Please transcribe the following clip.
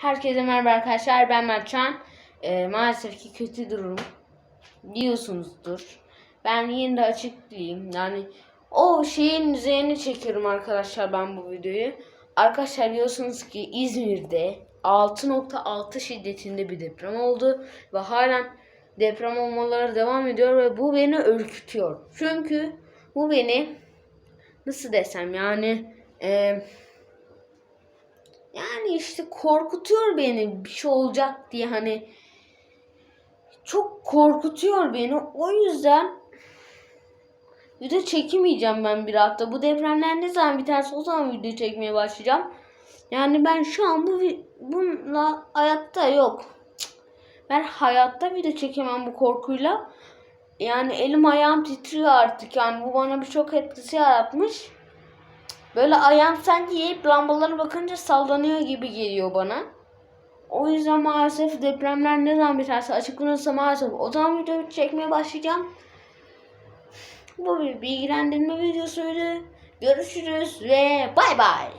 Herkese merhaba arkadaşlar ben Mertcan. Ee, maalesef ki kötü durum biliyorsunuzdur. Ben yine de açıklayayım. Yani o şeyin üzerine çekiyorum arkadaşlar ben bu videoyu. Arkadaşlar biliyorsunuz ki İzmir'de 6.6 şiddetinde bir deprem oldu ve halen deprem olmaları devam ediyor ve bu beni ürkütüyor. Çünkü bu beni nasıl desem yani eee yani işte korkutuyor beni bir şey olacak diye hani çok korkutuyor beni. O yüzden video çekemeyeceğim ben bir hafta. Bu depremler ne zaman biterse o zaman video çekmeye başlayacağım. Yani ben şu an bu bununla hayatta yok. Ben hayatta video çekemem bu korkuyla. Yani elim ayağım titriyor artık. Yani bu bana birçok etkisi yaratmış. Böyle ayağım sanki yiyip lambalara bakınca sallanıyor gibi geliyor bana. O yüzden maalesef depremler ne zaman biterse açıklanırsa maalesef o zaman video çekmeye başlayacağım. Bu bir bilgilendirme videosuydu. Görüşürüz ve bay bay.